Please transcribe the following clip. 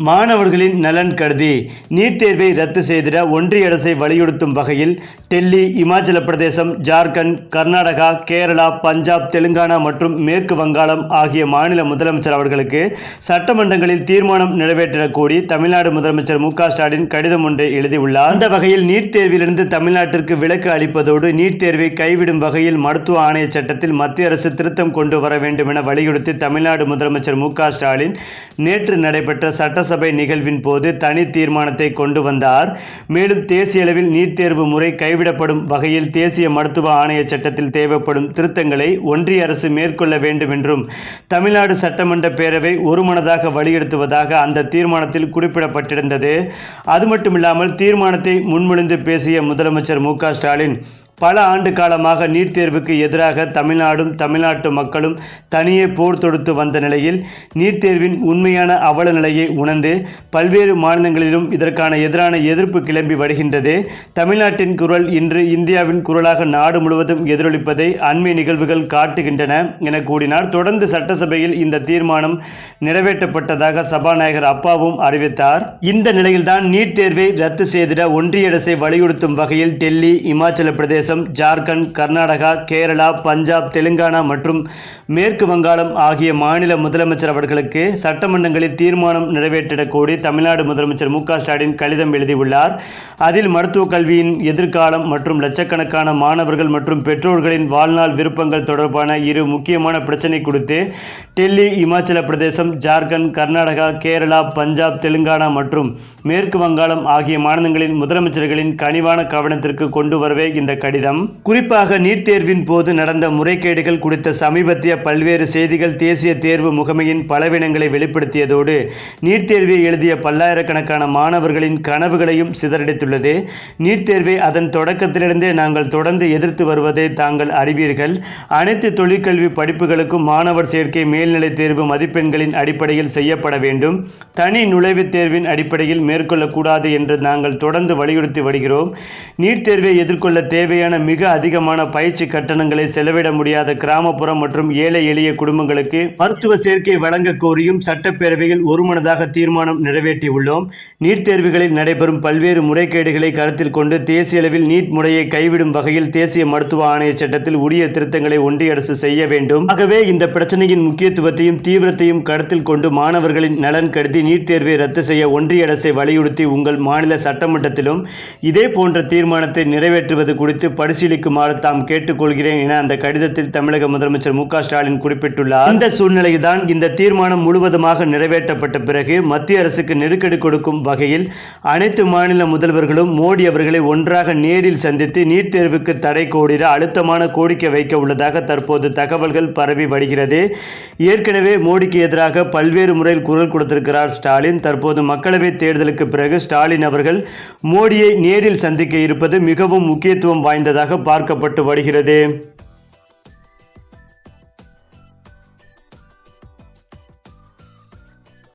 மாணவர்களின் நலன் கருதி நீட் தேர்வை ரத்து செய்திட ஒன்றிய அரசை வலியுறுத்தும் வகையில் டெல்லி இமாச்சல பிரதேசம் ஜார்க்கண்ட் கர்நாடகா கேரளா பஞ்சாப் தெலுங்கானா மற்றும் மேற்கு வங்காளம் ஆகிய மாநில முதலமைச்சர் அவர்களுக்கு சட்டமன்றங்களில் தீர்மானம் நிறைவேற்றக்கூடி தமிழ்நாடு முதலமைச்சர் மு ஸ்டாலின் கடிதம் ஒன்றை எழுதியுள்ளார். அந்த வகையில் நீட் தேர்விலிருந்து தமிழ்நாட்டிற்கு விலக்கு அளிப்பதோடு நீட் தேர்வை கைவிடும் வகையில் மருத்துவ ஆணைய சட்டத்தில் மத்திய அரசு திருத்தம் கொண்டு வர வேண்டும் என வலியுறுத்தி தமிழ்நாடு முதலமைச்சர் மு ஸ்டாலின் நேற்று நடைபெற்ற சட்ட சட்டசபை நிகழ்வின் போது தனி தீர்மானத்தை கொண்டு வந்தார். மேலும் தேசிய அளவில் நீட் தேர்வு முறை கைவிடப்படும் வகையில் தேசிய மருத்துவ ஆணைய சட்டத்தில் தேவைப்படும் திருத்தங்களை ஒன்றிய அரசு மேற்கொள்ள வேண்டும் என்றும் தமிழ்நாடு சட்டமன்ற பேரவை ஒருமனதாக வலியுறுத்துவதாக அந்த தீர்மானத்தில் குறிப்பிடப்பட்டிருந்தது. அது மட்டுமில்லாமல் தீர்மானத்தை முன்மொழிந்து பேசிய முதலமைச்சர் மு ஸ்டாலின் பல ஆண்டு காலமாக நீட் தேர்வுக்கு எதிராக தமிழ்நாடும் தமிழ்நாட்டு மக்களும் தனியே போர் தொடுத்து வந்த நிலையில் நீட் தேர்வின் உண்மையான அவல நிலையை உணர்ந்து பல்வேறு மாநிலங்களிலும் இதற்கான எதிரான எதிர்ப்பு கிளம்பி வருகின்றது. தமிழ்நாட்டின் குரல் இன்று இந்தியாவின் குரலாக நாடு முழுவதும் எதிரொலிப்பதை அண்மை நிகழ்வுகள் காட்டுகின்றன என கூறினார். தொடர்ந்து சட்டசபையில் இந்த தீர்மானம் நிறைவேற்றப்பட்டதாக சபாநாயகர் அப்பாவும் அறிவித்தார். இந்த நிலையில்தான் நீட் தேர்வை ரத்து செய்திட ஒன்றிய அரசை வலியுறுத்தும் வகையில் டெல்லி இமாச்சல பிரதேசம் ஜார்க்கண்ட் கர்நாடகா கேரளா பஞ்சாப் தெலுங்கானா மற்றும் மேற்கு வங்காளம் ஆகிய மாநில முதலமைச்சர் அவர்களுக்கு சட்டமன்றங்களில் தீர்மானம் நிறைவேற்றிடக் கோரி தமிழ்நாடு முதலமைச்சர் மு ஸ்டாலின் கடிதம் எழுதியுள்ளார். அதில் மருத்துவக் கல்வியின் எதிர்காலம் மற்றும் லட்சக்கணக்கான மாணவர்கள் மற்றும் பெற்றோர்களின் வாழ்நாள் விருப்பங்கள் தொடர்பான இரு முக்கியமான பிரச்சினை குறித்து டெல்லி இமாச்சல பிரதேசம் ஜார்க்கண்ட் கர்நாடகா கேரளா பஞ்சாப் தெலுங்கானா மற்றும் மேற்கு வங்காளம் ஆகிய மாநிலங்களின் முதலமைச்சர்களின் கனிவான கவனத்திற்கு கொண்டு வரவே இந்த கடிதம் குறிப்பாக நீட் தேர்வின் போது நடந்த முறைகேடுகள் குறித்த சமீபத்திய பல்வேறு செய்திகள் தேசிய தேர்வு முகமையின் பலவீனங்களை வெளிப்படுத்தியதோடு நீட் தேர்வை எழுதிய பல்லாயிரக்கணக்கான மாணவர்களின் கனவுகளையும் சிதறடித்துள்ளது. நீட் தேர்வை அதன் தொடக்கத்திலிருந்தே நாங்கள் தொடர்ந்து எதிர்த்து வருவதை தாங்கள் அறிவீர்கள். அனைத்து தொழிற்கல்வி படிப்புகளுக்கும் மாணவர் சேர்க்கை மேல்நிலை தேர்வு மதிப்பெண்களின் அடிப்படையில் செய்யப்பட வேண்டும். தனி நுழைவுத் தேர்வின் அடிப்படையில் மேற்கொள்ளக்கூடாது என்று நாங்கள் தொடர்ந்து வலியுறுத்தி வருகிறோம். நீட் தேர்வை எதிர்கொள்ள மாதிரியான மிக அதிகமான பயிற்சி கட்டணங்களை செலவிட முடியாத கிராமப்புறம் மற்றும் ஏழை எளிய குடும்பங்களுக்கு மருத்துவ சேர்க்கை வழங்க கோரியும் சட்டப்பேரவையில் ஒருமனதாக தீர்மானம் நிறைவேற்றியுள்ளோம். நீட் தேர்வுகளில் நடைபெறும் பல்வேறு முறைகேடுகளை கருத்தில் கொண்டு தேசிய அளவில் நீட் முறையை கைவிடும் வகையில் தேசிய மருத்துவ ஆணைய சட்டத்தில் உரிய திருத்தங்களை ஒன்றிய அரசு செய்ய வேண்டும். ஆகவே இந்த பிரச்சனையின் முக்கியத்துவத்தையும் தீவிரத்தையும் கருத்தில் கொண்டு மாணவர்களின் நலன் கருதி நீட் தேர்வை ரத்து செய்ய ஒன்றிய அரசை வலியுறுத்தி உங்கள் மாநில சட்டமன்றத்திலும் இதே போன்ற தீர்மானத்தை நிறைவேற்றுவது குறித்து பரிசீலிக்குமாறு தாம் கேட்டுக்கொள்கிறேன் என அந்த கடிதத்தில் தமிழக முதலமைச்சர் மு ஸ்டாலின் குறிப்பிட்டுள்ளார். இந்த சூழ்நிலையில்தான் இந்த தீர்மானம் முழுவதுமாக நிறைவேற்றப்பட்ட பிறகு மத்திய அரசுக்கு நெருக்கடி கொடுக்கும் வகையில் அனைத்து மாநில முதல்வர்களும் மோடி அவர்களை ஒன்றாக நேரில் சந்தித்து நீட் தேர்வுக்கு தடை கோடிட அழுத்தமான கோரிக்கை வைக்க உள்ளதாக தற்போது தகவல்கள் பரவி வருகிறது. ஏற்கனவே மோடிக்கு எதிராக பல்வேறு முறையில் குரல் கொடுத்திருக்கிறார் ஸ்டாலின். தற்போது மக்களவைத் தேர்தலுக்கு பிறகு ஸ்டாலின் அவர்கள் மோடியை நேரில் சந்திக்க இருப்பது மிகவும் முக்கியத்துவம் வாய்ந்ததாக பார்க்கப்பட்டு வருகிறது.